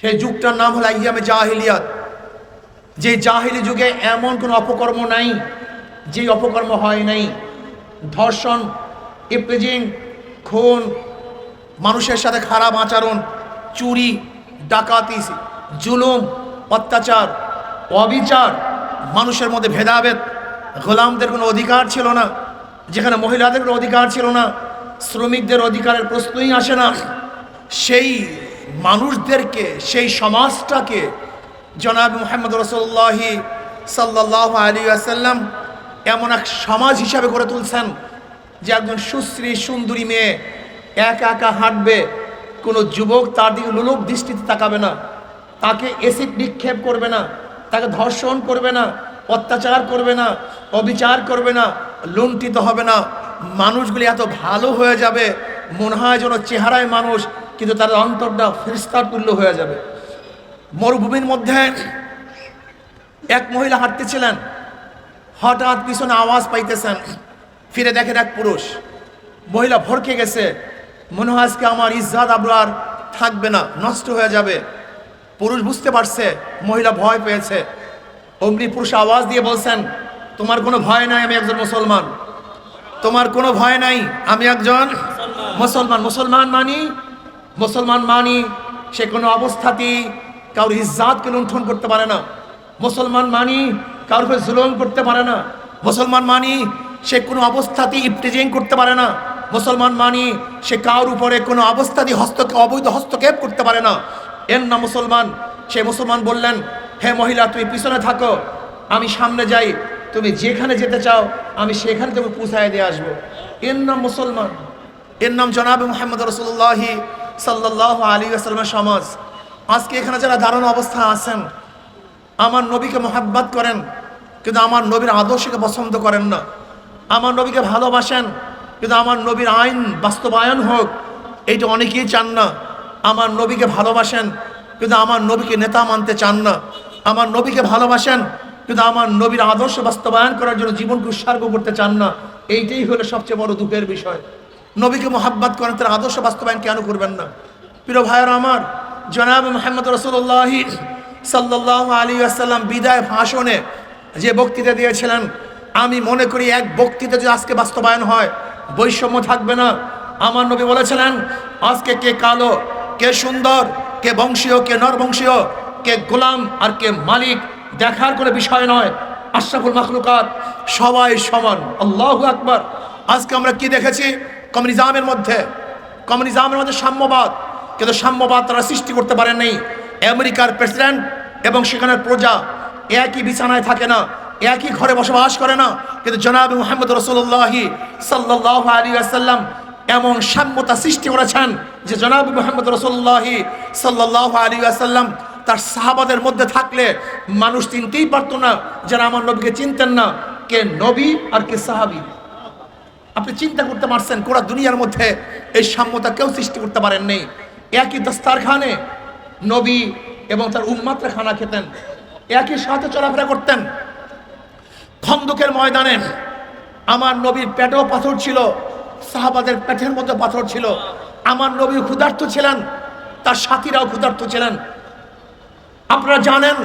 সেই যুগটার নাম হলো আইয়ামে জাহিলিয়াত। যে জাহিলি যুগে এমন কোনো অপকর্ম নাই, যে অপকর্ম হয় নাই। ধর্ষণ ইপ্রেজিং খুন, মানুষের সাথে খারাপ আচরণ, চুরি, ডাকাতি, জুলুম, অত্যাচার, অবিচার, মানুষের মধ্যে ভেদাভেদ, গোলামদের কোনো অধিকার ছিল না, যেখানে মহিলাদের কোনো অধিকার ছিল না, শ্রমিকদের অধিকারের প্রশ্নই আসে না। সেই মানুষদেরকে, সেই সমাজটাকে জনাব মোহাম্মদ রসুল্লাহি সাল্লাহ আলী আসাল্লাম এমন এক সমাজ হিসাবে গড়ে তুলছেন যে একজন সুশ্রী, সুন্দরী মেয়ে একা একা হাঁটবে, কোনো যুবক তার দিকে লোলক দৃষ্টিতে তাকাবে না, তাকে এসিড নিক্ষেপ করবে না, তাকে ধর্ষণ করবে না, অত্যাচার করবে না, অবিচার করবে না, লুণ্ঠিত হবে না। মানুষগুলি এত ভালো হয়ে যাবে, মনে হয় যেন চেহারায় মানুষ কিন্তু তার অন্তরটা ফেরিস্তার তুল্য হয়ে যাবে। মরুভূমির মধ্যে এক মহিলা হাঁটতেছিলেন। হঠাৎ পিছনে আওয়াজ পাইতেছেন, ফিরে দেখেন এক পুরুষ। মহিলা ভরকে গেছে। মনে হয় আজকে আমার ইজ্জাত আবরার থাকবে না, নষ্ট হয়ে যাবে। পুরুষ বুঝতে পারছে, মহিলা ভয় পেয়েছে। অগ্নি পুরুষ আওয়াজ দিয়ে বলছেন, তোমার কোনো ভয় নাই, আমি একজন মুসলমান। তোমার কোনো ভয় নাই, আমি একজন মুসলমান। মুসলমান মানি মুসলমান মানি, সে কোনো অবস্থাতেই কারোর ইজ্জাতকে লুণ্ঠন করতে পারে না। মুসলমান মানি, কারোর উপরে জুলুম করতে পারে না। মুসলমান মানি, সে কোনো অবস্থাতেই ইফটিজিং করতে পারে না। মুসলমান মানি, সে কারোর উপরে কোনো অবস্থাতেই হস্ত অবৈধ হস্তক্ষেপ করতে পারে না। এর না মুসলমান। সে মুসলমান বললেন, হে মহিলা, তুমি পিছনে থাকো। আমি সামনে যাই। তুমি যেখানে যেতে চাও, আমি সেখানে তুমি পৌঁছায় দিয়ে আসব। এর নাম মুসলমান। এর নাম জনাব মোহাম্মদ রসুল্লাহি সাল্লাহ আলী আসলামের সমাজ, আজকে এখানে যারা দারুণ অবস্থা আছেন, আমার নবীকে মোহাব্বত করেন, কিন্তু আমার নবীর আদর্শকে পছন্দ করেন না। আমার নবীকে ভালোবাসেন, কিন্তু আমার নবীর আইন বাস্তবায়ন হোক, এইটা অনেকেই চান না। আমার নবীকে ভালোবাসেন, কিন্তু আমার নবীকে নেতা মানতে চান না। আমার নবীকে ভালোবাসেন, কিন্তু আমার নবীর আদর্শ বাস্তবায়ন করার জন্য জীবনকে উৎসর্গ করতে চান না। এইটাই হলো সবচেয়ে বড় দুঃখের বিষয়। নবীকে মোহাব্বত করেন, তার আদর্শ বাস্তবায়ন কেন করবেন না? প্রিয় ভাইয়ের আমার, জনাব মোহাম্মদ রসুল্লাহ সাল্লাহ আলী আসাল্লাম বিদায় ভাষণে যে বক্তৃতা দিয়েছিলেন, আমি মনে করি এক বক্তৃতা যদি আজকে বাস্তবায়ন হয়, বৈষম্য থাকবে না। আমার নবী বলেছিলেন, আজকে কে কালো, কে সুন্দর, কে বংশীয়, কে নরবংশীয়, কে গোলাম আর কে মালিক, দেখার কোনো বিষয় নয়। আশরাফুল মাখলুকাত সবাই সমান। আল্লাহ আকবার। আজকে আমরা কি দেখেছি? কমিউনিজমের মধ্যে কমিউনিজমের মধ্যে সাম্যবাদ। কিন্তু সাম্যবাদ তারা সৃষ্টি করতে পারেন নাই। আমেরিকার প্রেসিডেন্ট এবং সেখানের প্রজা একই বিছানায় থাকে না, একই ঘরে বসবাস করে না। কিন্তু জনাব মোহাম্মদ রসুল্লাহি সাল্লাহ আলী আসাল্লাম এমন সাম্যতা সৃষ্টি করেছেন যে জনাব মোহাম্মদ রসুল্লাহি সাল্লাহ আলী আসাল্লাম তার সাহাবাদের মধ্যে থাকলে মানুষ চিনতেই পারতো না, যারা আমার নবীকে চিনতেন না, কে নবী আর কে সাহাবি। আপনি চিন্তা করতে পারছেন গোটা দুনিয়ার মধ্যে এই সাম্যতা কেউ সৃষ্টি করতে পারেন নেই একই দস্তারখানে নবী এবং তার উম্মাত্রা খানা খেতেন, একই সাথে চলাফেরা করতেন। খন্দকের ময়দানে আমার নবীর পেটেও পাথর ছিল, সাহাবাদের পেটের মধ্যে পাথর ছিল। আমার নবী ক্ষুধার্ত ছিলেন, তার সাথীরাও ক্ষুধার্ত ছিলেন। আপনারা জানেন,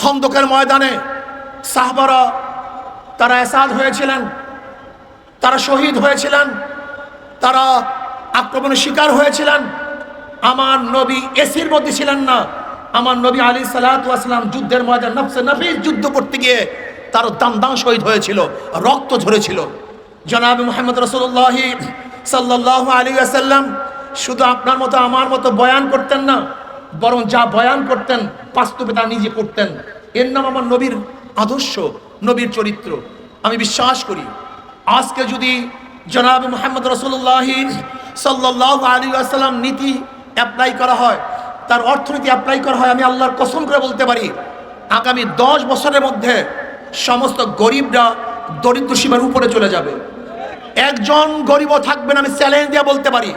খন্দকের ময়দানে সাহাবারা তারা এসাদ হয়েছিলেন। তারা শহীদ হয়েছিলেন, তারা আক্রমণের শিকার হয়েছিলেন। আমার নবী এসির মধ্যে ছিলেন না। আমার নবী আলী সালাতাম যুদ্ধের ময়দান নফসে নফিস যুদ্ধ করতে গিয়ে তার দাম দাম শহীদ হয়েছিল, রক্ত ঝরেছিল। জনাব মোহাম্মদ রসুল্লাহ সাল্লাহ আলী আসাল্লাম শুধু আপনার মতো, আমার মতো বয়ান করতেন না, বরং যা বয়ান করতেন, বাস্তবে তা নিজে করতেন। এর নাম আমার নবীর আদর্শ, নবীর চরিত্র। আমি বিশ্বাস করি আজকে যদি জনাব মোহাম্মদ রসুল্লাহ সাল্লাহ আলী আসাল্লাম নীতি অ্যাপ্লাই করা হয়, তার অর্থনীতি অ্যাপ্লাই করা হয়, আমি আল্লাহর কসম করে বলতে পারি, আগামী দশ বছরের মধ্যে সমস্ত গরিবরা দরিদ্র সীমার উপরে চলে যাবে। একজন গরিবও থাকবে না, আমি চ্যালেঞ্জ দিয়ে বলতে পারি।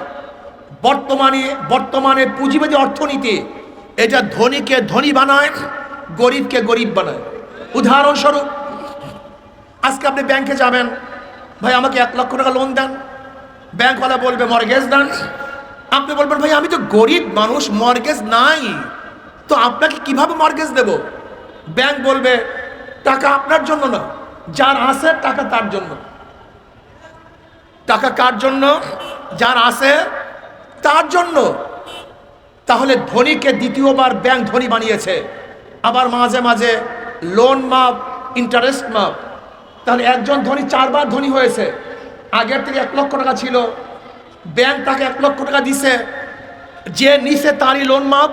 বর্তমানে বর্তমানে পুঁজিবাদী অর্থনীতি, এটা ধনীকে ধনী বানায়, গরিবকে গরিব বানায়। উদাহরণস্বরূপ, আজকে আপনি ব্যাংকে যাবেন ভাই, আমাকে এক লক্ষ টাকা লোন দেন। ব্যাংকওয়ালা বলবে মর্গেজ দেন। আপনি বলবেন, ভাই, আমি তো গরিব মানুষ মর্গেজ নাই। তো আপনাকে কীভাবে মর্গেজ দেব? ব্যাংক বলবে, টাকা আপনার জন্য না, যার আছে টাকা তার জন্য। টাকা কার জন্য? যার আছে তার জন্য। তাহলে ধনীকে দ্বিতীয়বার ব্যাংক ধনী বানিয়েছে। আবার মাঝে মাঝে লোন মাপ ইন্টারেস্ট মাপ। তাহলে একজন ধনী, চারবার ধনী হয়েছে। আগের থেকে এক লক্ষ টাকা ছিল। ব্যাংক তাকে এক লক্ষ টাকা দিছে। যে নিছে তারই লোন মাপ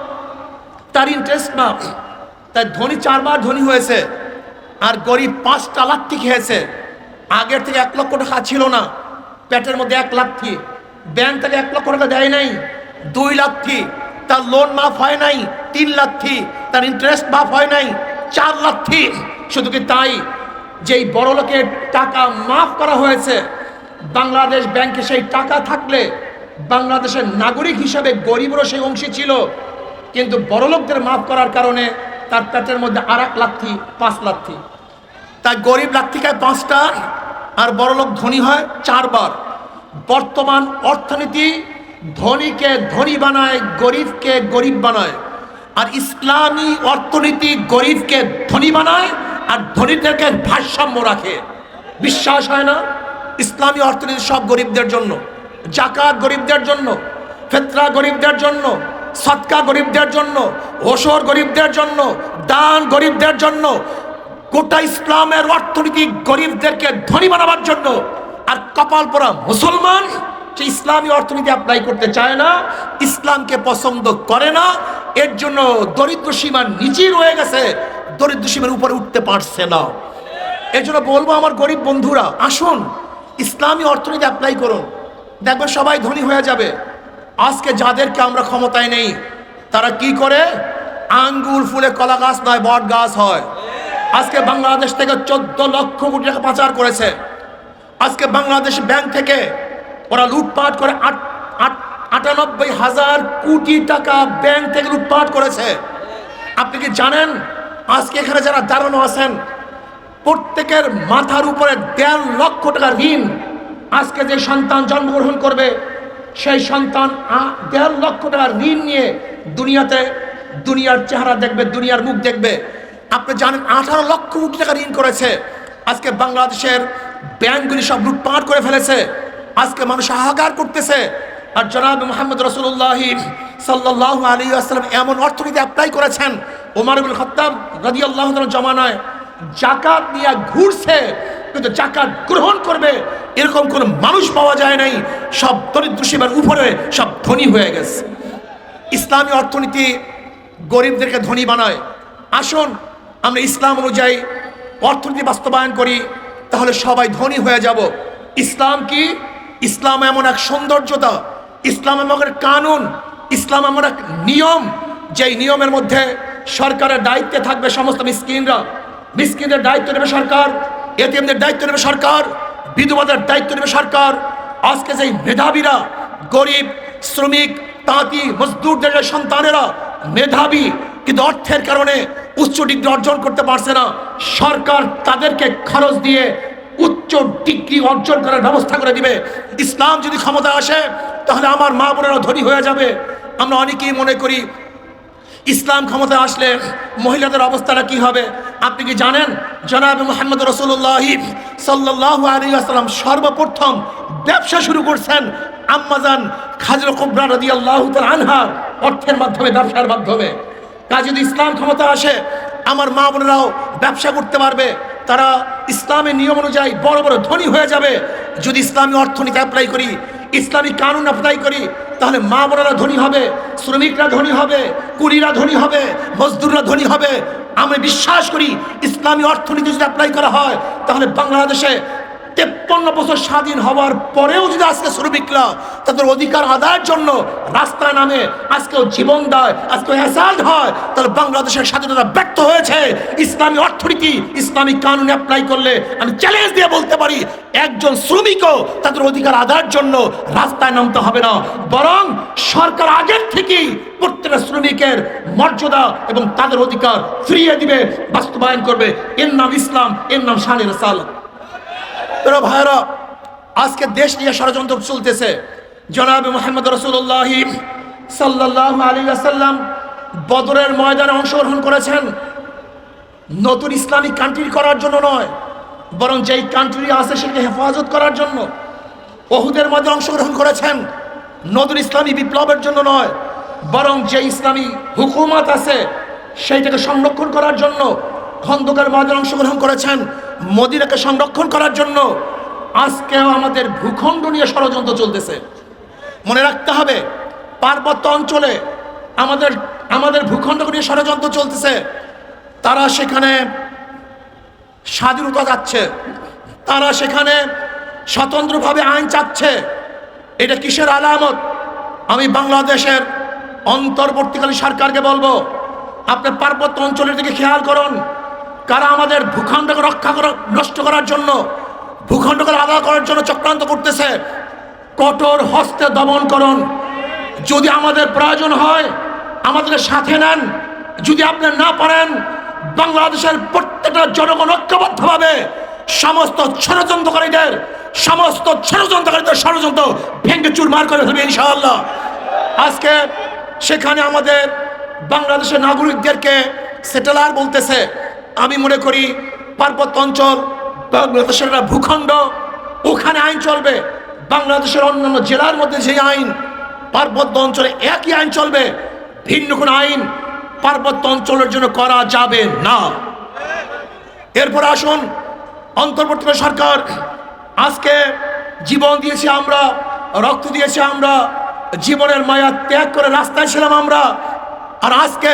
তার ইন্টারেস্ট মাপ তাই ধনী চারবার ধনী হয়েছে। আর গরিব পাঁচটা লাথি খেয়েছে। আগের থেকে এক লক্ষ টাকা ছিল না। পেটের মধ্যে এক লাথি ব্যাংক থেকে এক লক্ষ টাকা দেয় নাই। দুই লাথি তার লোন মাফ হয় নাই। তিন লাথি তার ইন্টারেস্ট মাফ হয় নাই। চার লাথি শুধু কি তাই? যেই বড় লোকের টাকা মাফ করা হয়েছে, বাংলাদেশ ব্যাংকে সেই টাকা থাকলে বাংলাদেশের নাগরিক হিসাবে গরিবরও সেই অংশী ছিল। কিন্তু বড়লোকদের মাফ করার কারণে তার পেটের মধ্যে আর এক লাথি, পাঁচ লাথি। তাই গরিব লাথি খায় পাঁচটা আর বড়লোক ধনী হয় চারবার। বর্তমান অর্থনীতি ধনীকে ধনী বানায়, গরিবকে গরিব বানায়। আর ইসলামী অর্থনীতি গরিবকে ধনী বানায় আর ধনীদেরকে ভারসাম্য রাখে। বিশ্বাস হয় না? ইসলামী অর্থনীতি সব গরিবদের জন্য। জাকাত গরিবদের জন্য। ফেতরা গরিবদের জন্য। সৎকা গরিবদের জন্য। ওসর গরিবদের জন্য। দান গরিবদের জন্য। গোটা ইসলামের অর্থনীতি গরিবদেরকে ধনী বানাবার জন্য। আর কপাল পরা মুসলমান যে ইসলামী অর্থনীতি অ্যাপ্লাই করতে চায় না, ইসলামকে পছন্দ করে না, এর জন্য দরিদ্র সীমার নিচেই রয়ে গেছে। দরিদ্র সীমার উপরে উঠতে পারছে না। এর জন্য বলব আমার গরিব বন্ধুরা, আসুন, ইসলামী অর্থনীতি অ্যাপ্লাই করুন। দেখবেন সবাই ধনী হয়ে যাবে। আজকে যাদেরকে আমরা ক্ষমতায় নেই, তারা কি করে? আঙ্গুল ফুলে কলা গাছ নয়, বট গাছ হয়। আজকে বাংলাদেশ থেকে চোদ্দ লক্ষ কোটি টাকা পাচার করেছে। আজকে বাংলাদেশ ব্যাংক থেকে ওরা লুটপাট করে আট আট, আটানব্বই হাজার কোটি টাকা ব্যাংক থেকে লুটপাট করেছে। আপনি কি জানেন? আজকে এখানে যারা দাঁড়ানো আছেন, প্রত্যেকের মাথার উপরে দেড় লক্ষ টাকা ঋণ। আজকে যে সন্তান জন্মগ্রহণ করবে, সেই সন্তান দেড় লক্ষ টাকার ঋণ নিয়ে দুনিয়াতে দুনিয়ার চেহারা দেখবে, দুনিয়ার মুখ দেখবে। আপনি জানেন, আঠারো লক্ষ কোটি টাকা ঋণ করেছে। আজকে বাংলাদেশের ব্যাংকগুলি সব লুটপাট করে ফেলেছে। আজকে মানুষ হাহাকার করতেছে। আর জনাব মোহাম্মদ রসুল্লাহ সাল্লাহ আলী আসসালাম এমন অর্থনীতি অ্যাপ্লাই করেছেন ওমারুল খত্তাব রাজি আল্লাহ জমানায় জাকাত নিয়ে ঘুরছে, কিন্তু জাকাত গ্রহণ করবে, এরকম কোন মানুষ পাওয়া যায় নাই। সব দরিদ্র সীমার উপরে সব ধনী হয়ে গেছে। ইসলামী অর্থনীতি গরিবদেরকে ধনী বানায়। আসুন, আমরা ইসলাম অনুযায়ী অর্থনীতি বাস্তবায়ন করি, তাহলে সবাই ধনী হয়ে যাব। ইসলাম কি? ইসলাম এমন এক সৌন্দর্যতা, ইসলাম এমন কানুন, ইসলাম এমন এক নিয়ম, যেই নিয়মের মধ্যে সরকারের দায়িত্বে থাকবে সমস্ত মিসকিনরা। মিসকিনদের দায়িত্ব নেবে সরকার এটিএমদের দায়িত্ব নেবে সরকার, বিধবাদের দায়িত্ব নেবে সরকার। আজকে যেই মেধাবীরা, গরিব, শ্রমিক, তাঁতি, মজদুরদের সন্তানেরা, মেধাবী, কিন্তু অর্থের কারণে উচ্চ ডিগ্রি অর্জন করতে পারছে না, সরকার তাদেরকে খরচ দিয়ে উচ্চ ডিগ্রি অর্জন করার ব্যবস্থা করে দিবে। ইসলাম যদি ক্ষমতা আসে, তাহলে আমার মা বোনেরা ধনী হয়ে যাবে। আমরা অনেকেই মনে করি ইসলাম ক্ষমতা আসলে মহিলাদের অবস্থাটা কি হবে? আপনি কি জানেন? জনাব মোহাম্মদ রসুল্লাহ সাল্লাহ আলী আসসালাম সর্বপ্রথম ব্যবসা শুরু করছেন আম্মাজান খাজর কুবরা রদি আল্লাহ আনহার অর্থের মাধ্যমে, ব্যবসার মাধ্যমে। কাজ যদি ইসলাম ক্ষমতা আসে, আমার মা বোনেরাও ব্যবসা করতে পারবে। তারা ইসলামের নিয়ম অনুযায়ী বড় বড় ধনী হয়ে যাবে। যদি ইসলামী অর্থনীতি অ্যাপ্লাই করি, ইসলামী কানুন অ্যাপ্লাই করি তাহলে মা বোনেরা ধনী হবে, শ্রমিকরা ধনী হবে, কুড়িরা ধনী হবে, মজদুররা ধনী হবে। আমি বিশ্বাস করি, ইসলামী অর্থনীতি যদি অ্যাপ্লাই করা হয়, তাহলে বাংলাদেশে তেপ্পন্ন বছর স্বাধীন হওয়ার পরেও যদি আজকে শ্রমিকরা তাদের অধিকার আদায়ের জন্য রাস্তায় নামে, আজকেও জীবন দেয় আজকে অ্যাসাল্ট হয়, তাহলে বাংলাদেশের স্বাধীনতা ব্যর্থ হয়েছে। ইসলামী অর্থনীতি, ইসলামী কানুন অ্যাপ্লাই করলে আমি চ্যালেঞ্জ দিয়ে বলতে পারি, একজন শ্রমিকও তাদের অধিকার আদায়ের জন্য রাস্তায় নামতে হবে না। বরং সরকার আগের থেকেই প্রত্যেকটা শ্রমিকের মর্যাদা এবং তাদের অধিকার ফিরিয়ে দিবে, বাস্তবায়ন করবে। এর নাম ইসলাম, এর নাম শানের সাল তোরা ভাইরা আজকে দেশ নিয়ে ষড়যন্ত্র চলতেছে। জনাব মোহাম্মদ রসুল্লাহ সাল্লাহ আলী আসাল্লাম বদরের ময়দানে অংশগ্রহণ করেছেন। নতুন ইসলামিক কান্ট্রি করার জন্য নয়, বরং যেই কান্ট্রি আছে সেটাকে হেফাজত করার জন্য। ওহুদের মধ্যে অংশগ্রহণ করেছেন, নতুন ইসলামী বিপ্লবের জন্য নয়, বরং যে ইসলামী হুকুমত আছে, সেইটাকে সংরক্ষণ করার জন্য খন্দকার মধ্যে অংশগ্রহণ করেছেন। মদিনাকে সংরক্ষণ করার জন্য আজকেও আমাদের ভূখণ্ড নিয়ে ষড়যন্ত্র চলতেছে। মনে রাখতে হবে, পার্বত্য অঞ্চলে আমাদের আমাদের ভূখণ্ডকে নিয়ে ষড়যন্ত্র চলতেছে। তারা সেখানে স্বাধীনতা যাচ্ছে। তারা সেখানে স্বতন্ত্রভাবে আইন চাচ্ছে। এটা কিসের আলামত? আমি বাংলাদেশের অন্তর্বর্তীকালীন সরকারকে বলব আপনি পার্বত্য অঞ্চলের দিকে খেয়াল করুন। কারা আমাদের ভূখণ্ডকে রক্ষা করা, নষ্ট করার জন্য, ভূখণ্ডকে আলাদা করার জন্য চক্রান্ত করতেছে? কঠোর হস্তে দমন করুন। যদি আমাদের প্রয়োজন হয় আমাদের সাথে নেন। যদি আপনি না পারেন, বাংলাদেশের প্রত্যেকটা জনগণ ঐক্যবদ্ধভাবে সমস্ত ষড়যন্ত্রকারীদের সমস্ত ষড়যন্ত্রকারীদের ষড়যন্ত্র ভেঙ্গে চুরমার করে ফেলবে ইনশাআল্লাহ। আজকে সেখানে আমাদের বাংলাদেশের নাগরিকদেরকে সেটেলার বলতেছে আমি মনে করি পার্বত্য অঞ্চল, বাংলাদেশের একটা ভূখণ্ড, ওখানে আইন চলবে। বাংলাদেশের অন্যান্য জেলার মধ্যে যে আইন, পার্বত্য অঞ্চলে একই আইন চলবে। ভিন্ন কোনো আইন পার্বত্য অঞ্চলের জন্য করা যাবে না। এরপর আসুন, অন্তর্বর্তী সরকার, আজকে জীবন দিয়েছি আমরা, রক্ত দিয়েছি আমরা, জীবনের মায়া ত্যাগ করে রাস্তায় ছিলাম আমরা, আর আজকে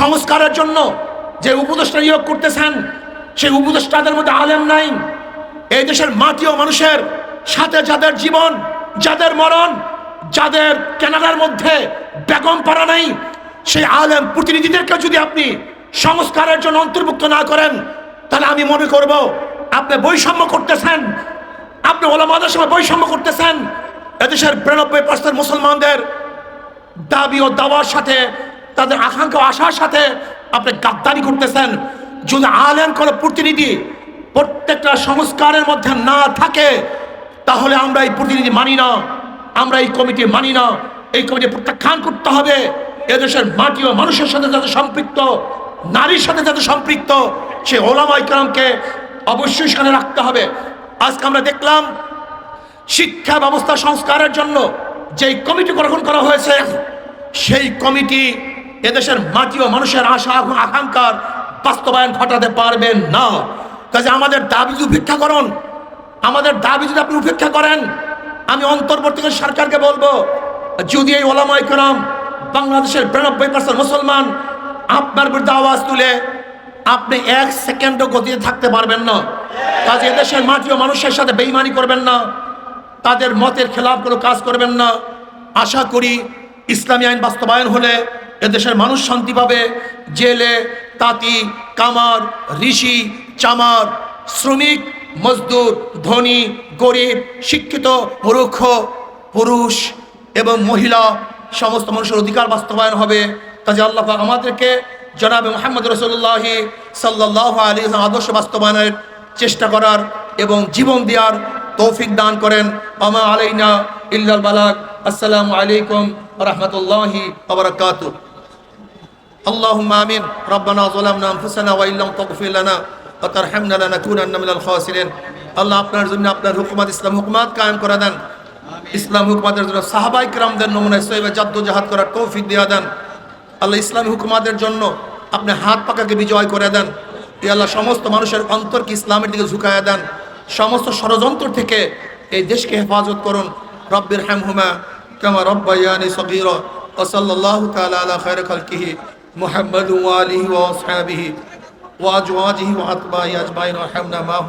সংস্কারের জন্য যে উপদেষ্টা নিয়োগ করতেছেন, সেই উপদেষ্টাদের মধ্যে আলেম নাই। এই দেশের মাটি ও মানুষের সাথে যাদের জীবন, যাদের মরণ, যাদের কেনাডার মধ্যে বেগম পারা নাই, সেই আলেম প্রতিনিধিদেরকে যদি আপনি সংস্কারের জন্য অন্তর্ভুক্ত না করেন, তাহলে আমি মনে করব আপনি বৈষম্য করতেছেন। আপনি ওলামাদের সময় বৈষম্য করতেছেন। এদেশের বিরানব্বই পার্সেন্ট মুসলমানদের দাবি ও দাওয়ার সাথে, তাদের আকাঙ্ক্ষা আশার সাথে আপনি গাদ্দারি করতেছেন। যদি আলেন কোনো প্রতিনিধি প্রত্যেকটা সংস্কারের মধ্যে না থাকে, তাহলে আমরা এই প্রতিনিধি মানি না। আমরা এই কমিটি মানি না। এই কমিটি প্রত্যাখ্যান করতে হবে। এদেশের মাটি ও মানুষের সাথে যাতে সম্পৃক্ত, নারীর সাথে যাতে সম্পৃক্ত, সে ওলামাই কালামকে অবশ্যই সেখানে রাখতে হবে। আজকে আমরা দেখলাম, শিক্ষা ব্যবস্থা সংস্কারের জন্য যেই কমিটি গঠন করা হয়েছে, সেই কমিটি এদেশের মাটি ও মানুষের আশা আকাঙ্ক্ষার বাস্তবায়ন ঘটাতে পারবেন না। কাজে আমাদের দাবি উপেক্ষা করুন, আমাদের দাবি যদি আপনি উপেক্ষা করেন, আমি অন্তর্বর্তীকালীন সরকারকে বলব, যদি এই ওলামাই করাম বাংলাদেশের বিরানব্বই পার্সেন্ট মুসলমান আপনার বিরুদ্ধে আওয়াজ তুলে, আপনি এক সেকেন্ডও গতিতে থাকতে পারবেন না। কাজে এদেশের মাটি ও মানুষের সাথে বেইমানি করবেন না, তাদের মতের খেলাফ কোনো কাজ করবেন না। আশা করি ইসলামী আইন বাস্তবায়ন হলে এদেশের মানুষ শান্তি পাবে। জেলে, তাঁতি, কামার, ঋষি, চামার, শ্রমিক, মজদুর, ধনী, গরিব, শিক্ষিত, মূর্খ, পুরুষ এবং মহিলা, সমস্ত মানুষের অধিকার বাস্তবায়ন হবে। কাজে আল্লাহ আমাদেরকে জনাবে মোহাম্মদ রসুল্লাহ সাল্লাহ আলী আদর্শ বাস্তবায়নের চেষ্টা করার এবং জীবন দেওয়ার তৌফিক দান করেন। আমা আলাইনা ইল্লাল বালাক আসসালামু আলাইকুম রহমতুল্লাহি আবরকাত اللهم آمين ربنا ظلمنا أنفسنا وإن لم تغفر لنا وترحمنا لنكونن من الخاسرين আল্লাহ আপনার জন্য আপনার হুকুমাত ইসলাম হুকুমাত কায়েম করে দেন ইসলাম হুকুমাতের জন্য সাহাবাই কিরামদের নমুনায় সৈবে জাদ্দোজাহাদ করার তৌফিক দিয়ে দেন আল্লাহ ইসলামী হুকুমাতের জন্য আপনি হাত পাকাকে বিজয় করে দেন ই আল্লাহ সমস্ত মানুষের অন্তরকে ইসলামের দিকে ঝুঁকায় দেন সমস্ত ষড়যন্ত্র থেকে এই দেশকে হেফাজত করুন রব্বির হ্যামহুমা কামা রব্বাইয়ানি সগীর ওসল্লাল্লাহু তাআলা আলা খায়র খালকিহি محمد وآله وأصحابه وأزواجه وأتباعه أجمعين رحمنا ما هو